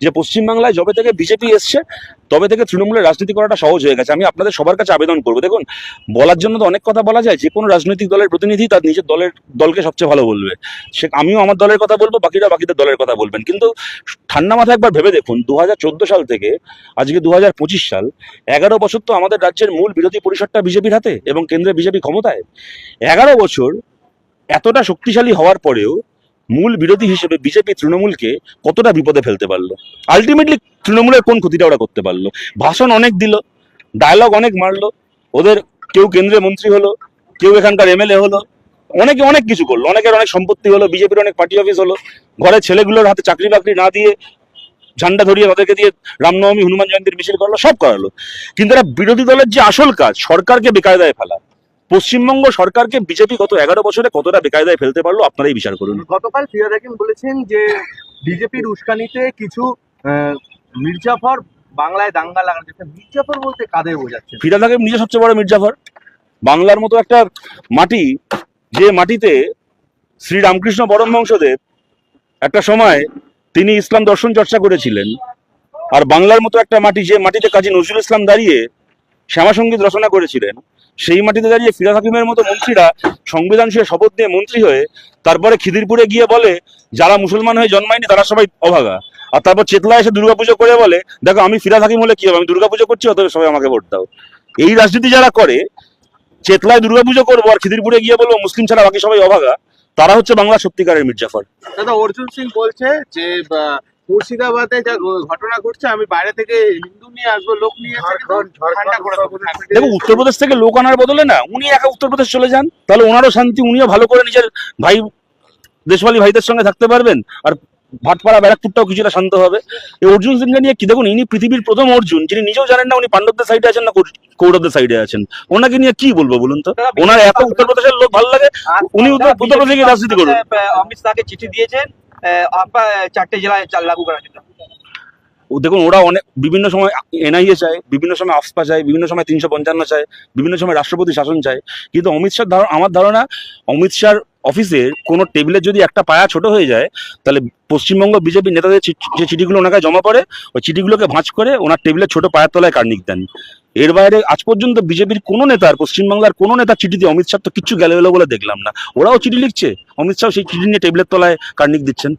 যে পশ্চিমবাংলায় যবে থেকে বিজেপি এসছে, তবে থেকে তৃণমূলের রাজনীতি করাটা সহজ হয়ে গেছে। আমি আপনাদের সবার কাছে আবেদন করব। দেখুন, বলার জন্য তো অনেক কথা বলা যায়, যে কোনো রাজনৈতিক দলের প্রতিনিধি তার নিজের দলের দলকে সবচেয়ে ভালো বলবে। সে, আমিও আমার দলের কথা বলব, বাকিরা বাকিদের দলের কথা বলবেন। কিন্তু ঠান্ডা মাথায় একবার ভেবে দেখুন দু হাজার চোদ্দ সাল থেকে, আজকে দু হাজার পঁচিশ সাল, এগারো বছর তো আমাদের রাজ্যের মূল বিরোধী পরিষদটা বিজেপির হাতে এবং কেন্দ্রে বিজেপি ক্ষমতায়। এগারো বছর এতটা শক্তিশালী হওয়ার পরেও মূল বিরোধী হিসেবে বিজেপি তৃণমূলকে কতটা বিপদে ফেলতে পারল? আলটিমেটলি তৃণমূলের কোন ক্ষতিটা ওরা করতে পারল? ভাষণ অনেক দিল ডায়লগ অনেক মারলো, ওদের কেউ কেন্দ্রীয় মন্ত্রী হলো, কেউ এখানকার এমএলএ হলো, অনেকে অনেক কিছু করল, অনেকের অনেক সম্পত্তি হলো, বিজেপির অনেক পার্টি অফিস হলো ঘরে ছেলেগুলোর হাতে চাকরি বাকরি না দিয়ে ঝান্ডা ধরিয়ে তাদেরকে দিয়ে রামনবমী হনুমান জয়ন্তীর মিছিল করালো, সব করালো। কিন্তু এরা বিরোধী দলের যে আসল কাজ, সরকারকে বেকায়দায় ফেলা পশ্চিমবঙ্গ সরকারকে বিজেপি গত এগারো বছরে কতটা বেকায়দায় ফেলতে পারল আপনারাই বিচার করুন। গতকাল ফিরাদ হাকিম বলেছেন যে বিজেপির উস্কানিতে কিছু মির্জাফর বাংলায় দাঙ্গা লাগাচ্ছে মির্জাফর বলতে কাদের বোঝাচ্ছে? ফিরাদ হাকিম নিজে সবচেয়ে বড় মির্জাফর। বাংলার মতো একটা মাটি যে মাটিতে শ্রী রামকৃষ্ণ পরম বংশদেব একটা সময় তিনি ইসলাম দর্শন চর্চা করেছিলেন আর বাংলার মতো একটা মাটি যে মাটিতে কাজী নজরুল ইসলাম দাঁড়িয়ে শ্যামাসঙ্গীত রচনা করেছিলেন সেই মাটিতে দাঁড়িয়ে ফিরাদ হাকিমের মতো মন্ত্রীরা সংবিধান ছুঁয়ে শপথ নিয়ে মন্ত্রী হয়ে তারপরে খিদিরপুরে গিয়ে বলে, যারা মুসলমান হয়ে জন্মায়নি তারা সবাই অভাগা। আর তারপর চেতলা এসে দুর্গাপুজো করে বলে, দেখো আমি ফিরাদ হাকিম হলে কি হবে? আমি দুর্গাপুজো করছি, অতএব সবাই আমাকে ভোট দাও। এই রাজনীতি যারা করে, চেতলায় দুর্গাপুজো করব আর খিদিরপুরে গিয়ে বলব, মুসলিম ছাড়া বাকি সবাই অভাগা, তারা হচ্ছে বাংলা সত্যিকারের মির্জাফর দাদা, অর্জুন সিং বলছে যে মুর্শিদাবাদে যা ঘটনা ঘটছে আমি বাইরে থেকে হিন্দু নিয়ে আসব লোক নিয়ে ঠান্ডা করে দেখো উত্তরপ্রদেশ থেকে লোক আনার বদলে না উনি একা উত্তরপ্রদেশ চলে যান। তাহলে ওনারও শান্তি উনিও ভালো করে নিজের ভাই দেশওয়ালি ভাইদের সঙ্গে থাকতে পারবেন আর ভাটপাড়া ব্যারাকপুরটাও কিছুটা শান্ত হবে। এই অর্জুন সিংকে নিয়ে কি দেখুন ইনি পৃথিবীর প্রথম অর্জুন যিনি নিজেও জানেন না উনি পাণ্ডবদের সাইডে আছেন না কৌরবদের সাইডে আছেন। ওনাকে নিয়ে কি বলব বলুন তো? ওনার এত উত্তরপ্রদেশের লোক ভালো লাগে উনি উত্তর উত্তরপ্রদেশে গিয়ে রাজনীতি করুন। অমিত শাহকে চিঠি দিয়েছেন। চারটে জেলায় লাগু করার জন্য। দেখুন, ওরা অনেক, বিভিন্ন সময় এনআইএ চায়, বিভিন্ন সময় আফসপা চায়, বিভিন্ন সময় তিনশো পঞ্চান্ন চায়, বিভিন্ন সময় রাষ্ট্রপতি শাসন চায়। কিন্তু অমিত শাহ ধারণা আমার ধারণা, অমিত শাহর অফিসের কোনো টেবিলের যদি একটা পায়া ছোট হয়ে যায়, তাহলে পশ্চিমবঙ্গ বিজেপি নেতাদের যে চিঠিগুলো ওনাকে জমা পড়ে, ওই চিঠিগুলোকে ভাঁজ করে ওনার টেবিলের ছোট পায়ের তলায় কার্নিক দেন। এর বাইরে আজ পর্যন্ত বিজেপির কোনো নেতার, পশ্চিমবাংলার কোনো নেতার চিঠিতে অমিত শাহ তো কিচ্ছু গেলে বলে দেখলাম না। ওরাও চিঠি লিখছে। অমিত শাহ সেই চিঠি নিয়ে টেবিলের তলায় কার্নিক দিচ্ছেন?